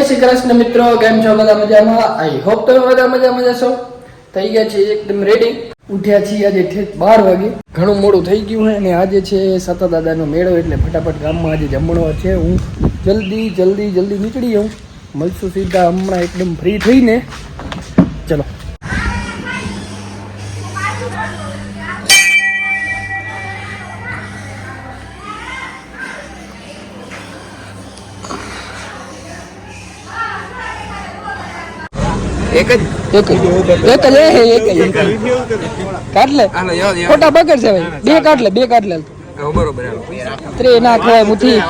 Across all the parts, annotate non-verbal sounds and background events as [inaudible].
શ્રી કૃષ્ણ મિત્રો, કેમ છો? બધા મજામાં? આઈ હોપ તમે બધા મજા મજા છો થઈ ગયા છે એકદમ રેડી ઉઠ્યા છીએ આજે બાર વાગે. ઘણું મોડું થઈ ગયું છે અને આજે છે સતા દાદાનો મેળો, એટલે ફટાફટ ગામમાં આજે જમણવા છે. હું જલ્દી જલ્દી જલ્દી નીકળી જાઉં મળશું સીધા હમણાં એકદમ ફ્રી થઈને. ચલો. એક જ? એક જ. એક જ એ એક જ. કાઢ લે હાલો યો યો ખોટા બગડ છે ભાઈ. બે કાઢ લે બે કાઢ લે બરોબર. ત્રે ના ખવાય મુઠી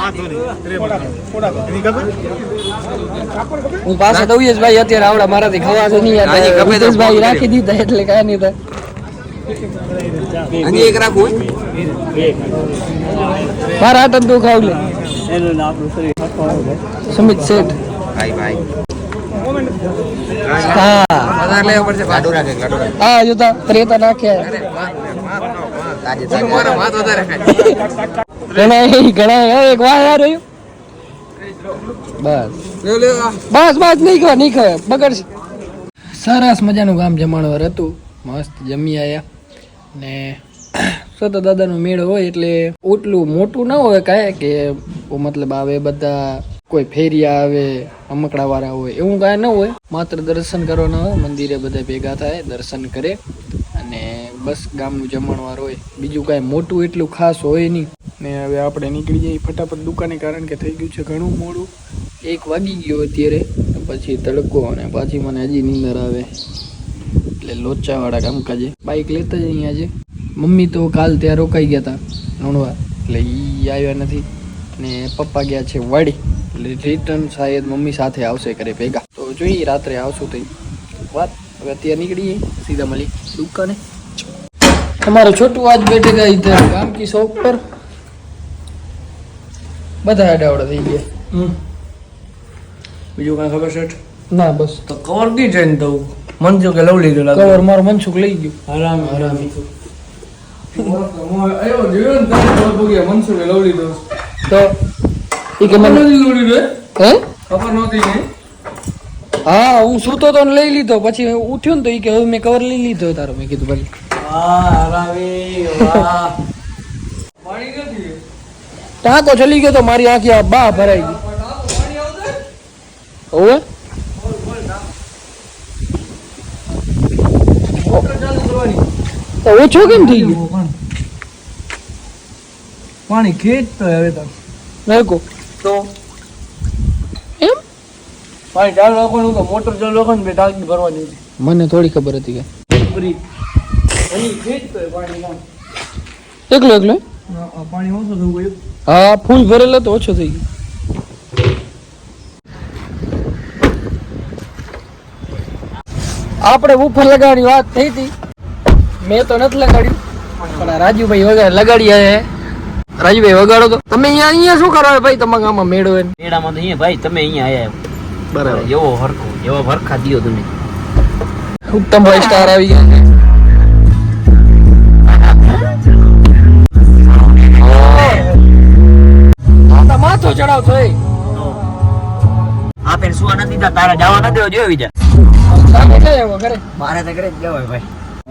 હું પાસે દઉં જ ભાઈ અત્યારે આવડા મારાથી ખવાશે નહીં યાર ભાઈ રાખી દીધા એટલે કાંઈ નહીં થાય. હજી એક રાખવું મારા હાથ તું ખાવ લે. સમિત શેઠ. ભાઈ ભાઈ. હા. હા ત્રેતા નાખ્યા ઘણા એક યાર બસ. બસ બસ નહીં ખવાય નહીં બગડશે. સરસ મજાનું ગામ જમાણવાર હતું. મસ્ત જમી આયા. ને સતત દાદાનો મેળો હોય એટલે એટલું મોટું ના હોય કાંઈ કે મતલબ આવે બધા કોઈ ફેરિયા આવે રમકડા વાળા હોય એવું કાંઈ ન હોય. માત્ર દર્શન કરવાના હોય મંદિરે બધા ભેગા થાય દર્શન કરે અને બસ ગામનું જમણવાર હોય. બીજું કાંઈ મોટું એટલું ખાસ હોય નહીં. ને હવે આપણે નીકળી જઈએ ફટાફટ દુકાને કારણ કે થઈ ગયું છે ઘણું મોડું. એક વાગી ગયો અત્યારે પછી તડકો અને પાછી મને હજી નીંદર આવે. એટલે લોચાવાળા કામકાજે. બાઇક લેતા જ અહીંયા છે. મમ્મી તો કાલ ત્યાં રોકાઈ ગયા હતા નોણવા. એટલે એ આવ્યા નથી. ને પપ્પા ગયા છે વાડી. રિટર્ન શાયદ મમ્મી સાથે આવશે ઘરે ભેગા. તો જોઈએ રાત્રે આવશું તો વાત હવે અત્યારે નીકળીએ સીધા મળી દુકાને. તમારો છોટું આજ બેઠેગા ઇધર કામ કી શોપ પર. બધા અડાવડા થઈ ગયા. બીજું કાંઈ ખબર છે ના બસ. તો કવર કઈ જઈને દઉં મન જો કે લવ લીધું કવર મારો મનસુખ લઈ ગયું. મનસુખે લવ લીધો. તો કે મને હે? ખબર નહોતી ને હા હું સૂતો તો લઈ લીધો. પછી ઉઠ્યો ને તો ઈ કે હવે મેં કવર લઈ લીધો તારો મેં કીધું ભલે. ટાંકો ચલી ગયો તો મારી આંખી આ બા ભરાઈ ગઈ. હોવે? તો ઓછો કેમ થઈ ગયો? પાણી. ખેંચતો હવે તો. નાખો. તો? એમ? પાણી ચાલુ રાખવાનું તો મોટર ચાલુ રાખવાનું બે ટાંકી ભરવાની હતી મને થોડી ખબર હતી કે. એકલો એકલો? પાણી ઓછું થયું ગયું હા ફૂલ ભરેલો તો ઓછો થઈ ગયો. આપણે ઉપર લગાડવાની વાત થઈ હતી. મેં તો નથી લગાડ્યું પણ રાજુભાઈ વગર લગાડી આવ્યા હે. રાજુભાઈ વગાડો તો. તમે અહીંયા અહીંયા શું કરો ભાઈ તમારા ગામમાં મેળો એને મેળામાં તો અહીંયા ભાઈ તમે અહીંયા આયા બરાબર. એવો હરખો એવો હરખા દિયો તમે. ઉત્તમભાઈ સ્ટાર આવી ગયા માથો ચડાવતો એ સુવા નથી તારા જવા ના દેવો જોયો વિચાર સામે ક્યાં આવ્યો ઘરે? મારે તો ઘરે જ જવાય ભાઈ.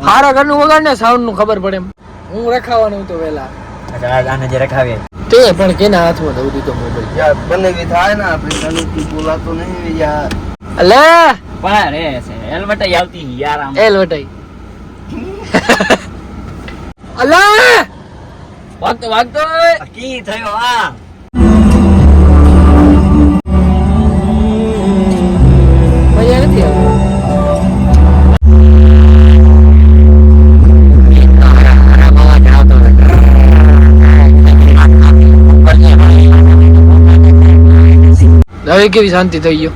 હારા ઘરનું વગાડ ને સાઉન્ડનું ખબર પડે એમ. હું રખાવાનું તો વેલા. આને જે રખાવે તે પણ કેના હાથમાં દઉં દીધો મોબાઈલ યાર બંને બી થાય ને આપણે તને બોલાતો નહીં યાર. અલે! પણ રે છે હેલ્મેટ આવતી યાર આમ. એલ અલે અલા! વાગતો વાગતો. કી થયો આ હવે કેવી શાંતિ થઈ ગયો?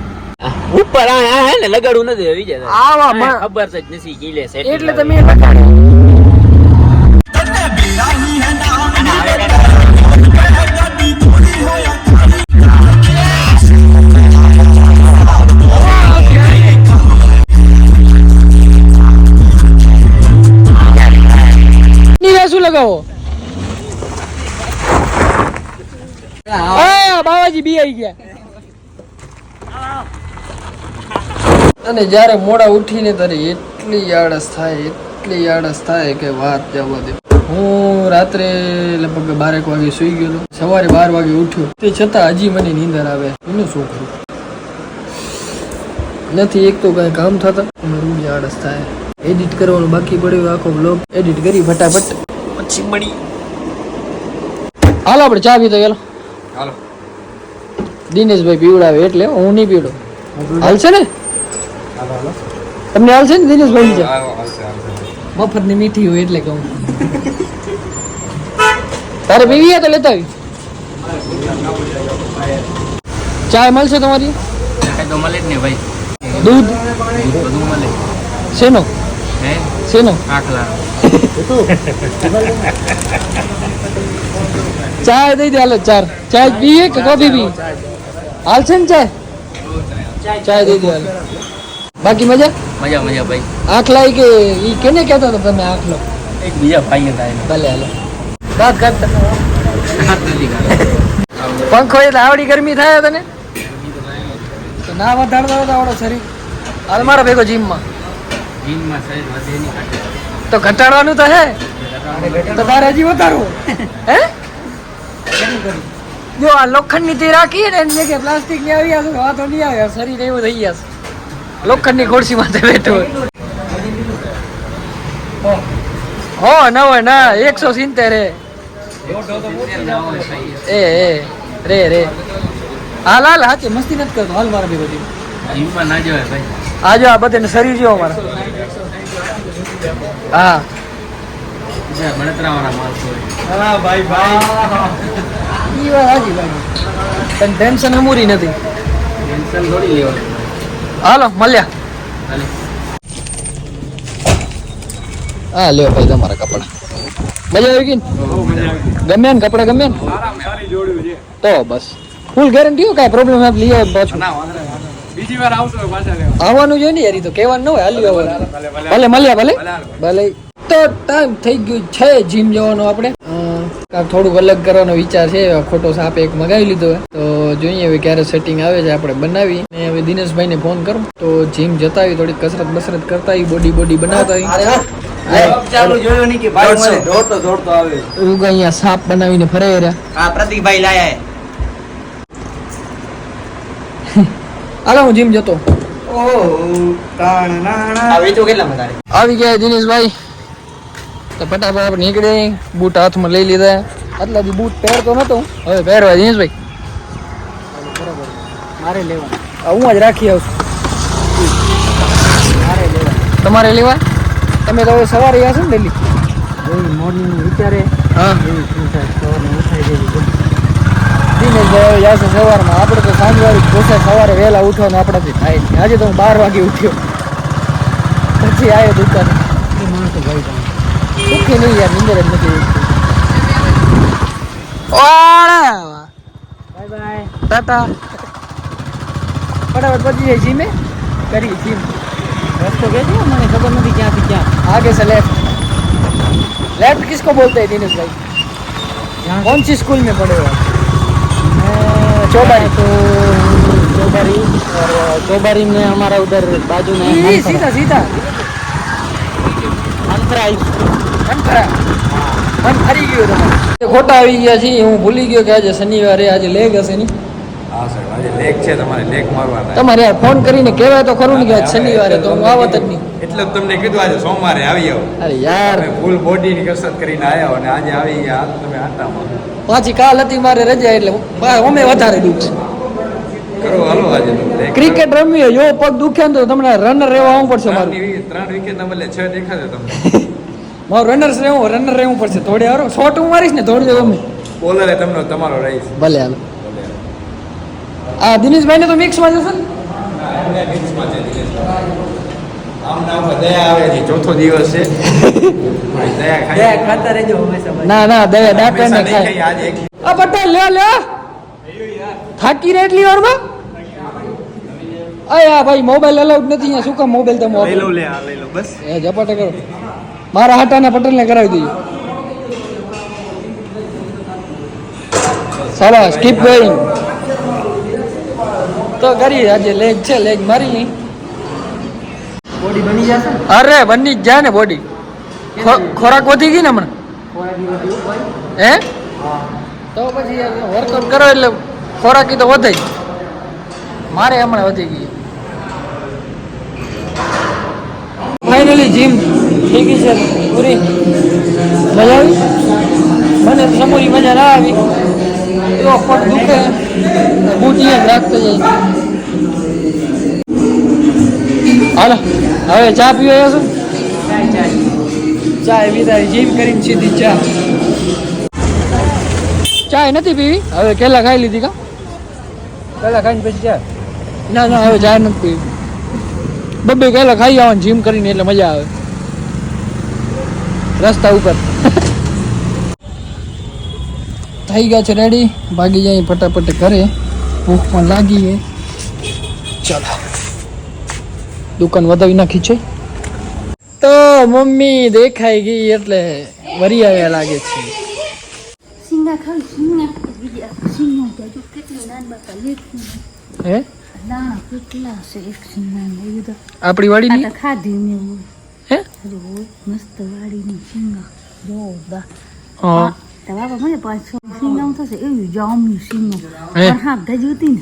ઉપર આ હે ને લગાડું નથી જાય. આવા માં- ખબર જ નથી કીલે એટલે તમે લગાડ્યું શું લગાવો? બાવાજી બી આવી ગયા. અને જ્યારે મોડા ઉઠીને ત્યારે એટલી આળસ થાય એટલી આળસ થાય કે વાત જવા દે. હું રાત્રે લગભગ બારેક વાગે સુઈ ગયો સવારે બાર વાગે ઉઠ્યો. તે છતાં હજી મને નીંદર આવે. એનું શું કરું? નથી એક તો કઈ કામ થતા. અને રૂની આળસ થાય. એડિટ કરવાનું બાકી પડ્યું આખો બ્લોગ એડિટ કરી ફટાફટ. પછી મળી. હાલો આપણે ચા પીતો ગયેલો હાલો. દિનેશભાઈ પીવડાવે એટલે હું નહીં પીવડો. હાલશે ને? તમને આવશે ને દિનેશભાઈ ની ચા હાલો, હાલશે, હાલશે. મફતની મીઠી હોય એટલે કહું. તારે પીવી હોય તો લેતા આવી. ચાય મળશે તમારી? કઈ તો મળે જ ને ભાઈ. દૂધ? બધું મળે. શેનો? હે? શેનો? આખલા ચા દઈ દે હાલો ચાર. ચાય પીએ કે કોફી પી હાલશે ને ચા ચા દઈ દે હાલો. બાકી મજા? મજા મજા ભાઈ. આખલા કે એ કેને કહેતા હતા તમે આખલો એક બીજા ભાઈ હતા એને ભલે હાલો. વાત કરતા. પંખો એટલે આવડી ગરમી થાય તને? ના વધારતા હતા આવડો શરીર. હાલ મારા ભેગો જીમમાં. જીમમાં શરીર વધે નહીં તો ઘટાડવાનું તો હે. તો તારે હજી વધારવું. હે? જો આ લોખંડની તે રાખીએ ને એની જગ્યાએ પ્લાસ્ટિકની આવી જશે વાતો નહીં આવે શરીર એવું થઈ જશે. લોખંડની ખુરશી માથે બેઠો હો ના હોય ના એકસો સિત્તેર એ એ રે રે. હાલ હાલ હાચે મસ્તી નથી કરતો. હાલ મારા બી ભાઈ. આજો આ બધાને શરીર જેવો મારા હા. ટેન્શન અમૂરી નથી. ટેન્શન થોડી લેવાનું. હાલો, મળ્યા. હા લ્યો ભાઈ તમારા કપડા. મજા આવી ગઈ ગમ્યા ગમે ને કપડા ગમે ને? તો બસ. ફૂલ ગેરંટી કાંઈ પ્રોબ્લેમ આપ લઈ આવે પાછું. બીજી વાર આવશો પાછા લેવા. આવવાનું જોઈએ ને યાર તો કહેવાનું ન હોય હાલી આવવાનું. ભલે, મળ્યા ભલે. ભલે. તો ટાઈમ થઈ ગયું છે જીમ જવાનો આપણે. થોડુંક અલગ કરવાનો વિચાર છે ખોટો સાપ એક મગાવી લીધો હોય તો જોઈએ હવે ક્યારે સેટિંગ આવે છે આપણે બનાવી. અને હવે દિનેશભાઈને ફોન કરું. તો જીમ જતા આવી થોડીક કસરત બસરત કરતા આવી બોડી બોડી બનાવતા આવી. ચાલુ જોયું નહીં કે ભાઈ મળે દોડતો દોડતો આવે. એવું અહીંયા સાપ બનાવીને રહ્યા. પ્રતિકભાઈ લાયા હાલો હું જીમ જતો. આવી ગયા દિનેશભાઈ. તો ફટાફટ આપણે નીકળી. બૂટ હાથમાં લઈ લીધા. આટલા દી બૂટ પહેરતો નતો. હવે પહેરવા જઈશ ભાઈ. બરાબર મારે લેવા હું જ રાખી આવશું. મારે લેવા તમારે લેવા? તમે તો હવે સવારે આવશો ને ડેલી મોર્નિંગ વિચારે હા. દિનેશભાઈ હવે જશે સવારમાં. આપણે તો સાંજવાળી પોસે સવારે વહેલા ઉઠવાનું આપણાથી થાય. આજે તો હું બાર વાગે ઉઠ્યો. પછી આવ્યો દુકાને. સુખી નહીં યાર નિંદર જ નથી બાય બાય ટાટા ફટાફટ પહોંચી જાય જીમે કરી જીમ રસ્તો કે છે મને ખબર નથી ક્યાંથી ક્યાં आगे से लेफ्ट लेफ्ट किसको बोलते हैं दिनेश भाई कौन सी स्कूल में पढ़े हो आप चौबारी तो चौबारी और चौबारी में हमारा उधर बाजू में सीधा सीधा मनफरा मनफरा મન ફરી ગયું તમારે ખોટા આવી ગયા છીએ હું ભૂલી ગયો કે આજે શનિવારે આજે લેગ હશે નહીં. હા સર આજે લેક છે તમારે લેક મારવાના તમારે યાર ફોન કરીને કહેવાય તો ખરું ને કે આજે શનિવારે તો હું આવત જ નહીં. એટલે તમને કીધું આજે સોમવારે આવી આવો. અરે યાર. ફૂલ બોડીની કસરત કરીને આવ્યા અને આજે આવી ગયા તમે આટામાં. પાછી કાલ હતી મારે રજા એટલે અમે વધારે દુઃખ છે. કરો હાલો આજે ક્રિકેટ રમીએ જો પગ દુખ્યા ને તો તમને રનર રહેવા આવવું પડશે ત્રણ મારું. વિકેટ ત્રણ વિકેટ ના બદલે છ દેખાશે તમને. [laughs] મારું રનર્સ રહેવું રનર રહેવું પડશે. થોડી હારો. શોર્ટ હું મારીશ ને થોડી તમે બોલરે તમને તમારો રહીશ ભલે હાલ. આ દિનેશભાઈને તો મિક્સમાં જશે ને? ચોથો દિવસ છે. દયા ખાઈ ના ના દયા ડાકે ને ખાય. ખાઈ, આજે એક આ પટેલ લે લે. થાકી રહે એટલી વારમાં? અય આ ભાઈ મોબાઈલ અલાઉડ નથી અહીંયા શું કામ મોબાઈલ તમે લઈ લો લે લઈ લો બસ. એ ઝપાટે કરો. મારા હાટાના પટેલને કરાવી દઈએ. સરસ કીપ ગોઈંગ તો કરી આજે લેગ છે લેગ મારી બોડી બની જશે? અરે બની જ જાય ને બોડી ખોરાક વધી ગઈ ને હમણાં? હે? તો પછી વર્કઆઉટ કરો એટલે ખોરાકી તો વધે જ. મારે હમણાં વધી ગઈ. જીમ થઈ છે, પૂરી. મજા આવી? મને સમૂરી મજા ના આવી. એવો પટ દુખે. બુટી જ રાખતો જાય હાલો, હવે ચા પીવા આવ્યો છું ચા એવી તારી જીમ કરીને સીધી ચા. ચાય નથી પીવી? હવે કેલા ખાઈ લીધી કા? પેલા ખાઈને પછી ચા? ના ના, હવે ચાય નથી પીવી. બબ્બે કેલા ખાઈ આવવાનું જીમ કરીને એટલે મજા આવે. રસ્તા ઉપર. થઈ ગયા છે રેડી ભાગી જાય ફટાફટ ઘરે. ભૂખ પણ લાગી છે. ચાલો. દુકાન વધાવી નાખી છે. તો મમ્મી દેખાઈ ગઈ એટલે વરી આવ્યા લાગે છે. સિંગા ખાવ સિંગા. હે? દાણા કેટલા છે? એક સિંગા એ તો આપણી વાડી ની ખાધી ને હે? અરે મસ્ત વાડીની સિંગા જોરદાર. હા. તો બાપા મને પાંચસો સિંગા થશે. એવી જામની સિંગા પણ હા ગજ હતી ને.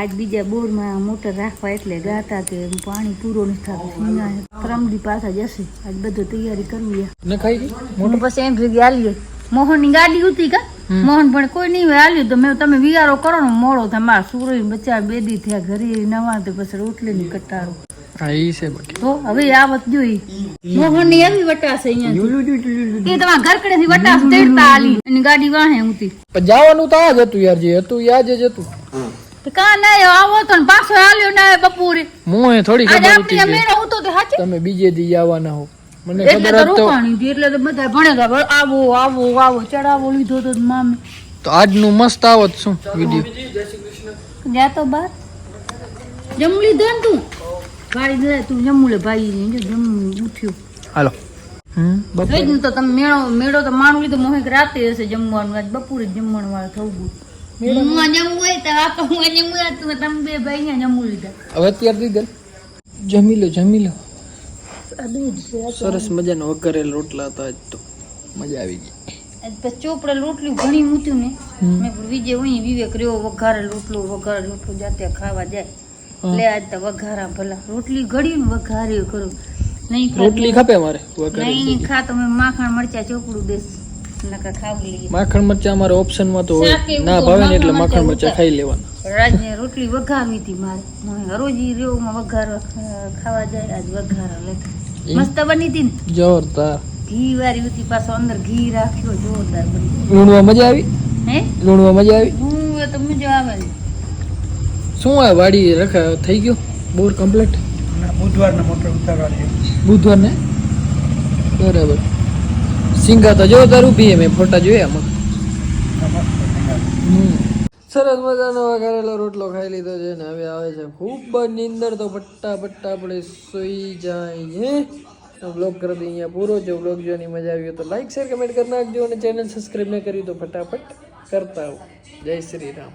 આજ બીજા બોરમાં મોટર રાખવા એટલે ગાતા કે પાણી પૂરો નથી થતું. સિંગા ત્રમદી પાછા જશે. આજ બધું તૈયારી કરવી ને ખાઈ પછી એમ ભેગી આલીએ મોહનની ગાડી હતી કા? મોહન પણ કોઈ નહીં હોય. તો મેં તમે વિયારો કરો ને મોડો તમારા સુરઈ બચ્ચા બેદી થયા ઘરે નવા તો પછી રોટલી ની કટારો. હા એ છે બાકી. તો હવે આવત જોઈ મોહનની એવી વટાશે અહીંયા એ તમારા ઘર કડે થી વટાસ તેડતા આલી. એની ગાડી વાહે ઉતી પણ જવાનું તો આ જ હતું યાર જે હતું યાદ જ હતું. તો કા ના આવો તો પાછો હાલ્યો ના બપોરે. હું થોડી ખબર હતી મેળો હતો તે હાચે તમે બીજે દી આવવાના હો. મને ખબર તો રોકાણી એટલે તો બધા ભણેગા આવો આવો આવો ચડાવો લીધો તો મામી. તો આજનું મસ્ત આવત શું વીડિયો. ગયા તો બાર જમવું લીધો ને તું? ગાડી લે તું જમવું લે ભાઈ ને જો હાલો. હમ તો તમે મેળો મેળો તો માણું લીધો મોહેક રાતે હશે જમવાનું આજ બપોરે જમવાનું વાળા થવું ભાઈ જમી લો જમી લો. સરસ મજાનો વઘારેલ રોટલા હતા આજ તો. મજા આવી ગઈ. ચોપડે રોટલી ઘણી મૂક્યું ને મેં વિજય હોય વિવેક રહ્યો વઘારે રોટલો વઘારે રોટલો જાતે ખાવા જાય. લે આજ તો વઘારા ભલા. રોટલી ઘડી ને વઘારે કરું. નહીં રોટલી ખપે મારે નહીં ખા તો મેં માખણ મરચા ચોપડું દેશ નકા ખાવ લઈએ. માખણ મરચા અમારે ઓપ્શનમાં તો હોય. ના ભાવે ને એટલે માખણ મરચા ખાઈ લેવાના. રાજને રોટલી વઘારવી હતી મારે. મને રોજી રેવમાં વઘાર ખાવા જાય આજ વઘાર લે. મસ્ત બની હતી ને? જોરદાર. ઘી વાળી હતી પાછો અંદર ઘી રાખ્યો જોરદાર બની લૂણમાં મજા આવી? હે? લૂણમાં મજા આવી? હું તો મજા આવે. શું આ વાડી રખા થઈ ગયો? બોર કમ્પ્લીટ બુધવારને મોટર ઉતારવાની બુધવાર ને બરાબર. સિંગા તો જો તારું બી મેં ફોટા જોયા આમાં સરસ મજાનો વઘારેલો રોટલો ખાઈ લીધો છે ને હવે આવે છે ખૂબ જ નીંદર તો ફટાફટ આપણે સૂઈ જઈએ. બ્લોગ કરી દઈએ અહીંયા પૂરો. જો બ્લોગ જોવાની મજા આવી તો લાઈક શેર કમેન્ટ કરી નાખજો અને ચેનલ સબસ્ક્રાઈબ ન કરી તો ફટાફટ કરતા આવો. જય શ્રી રામ.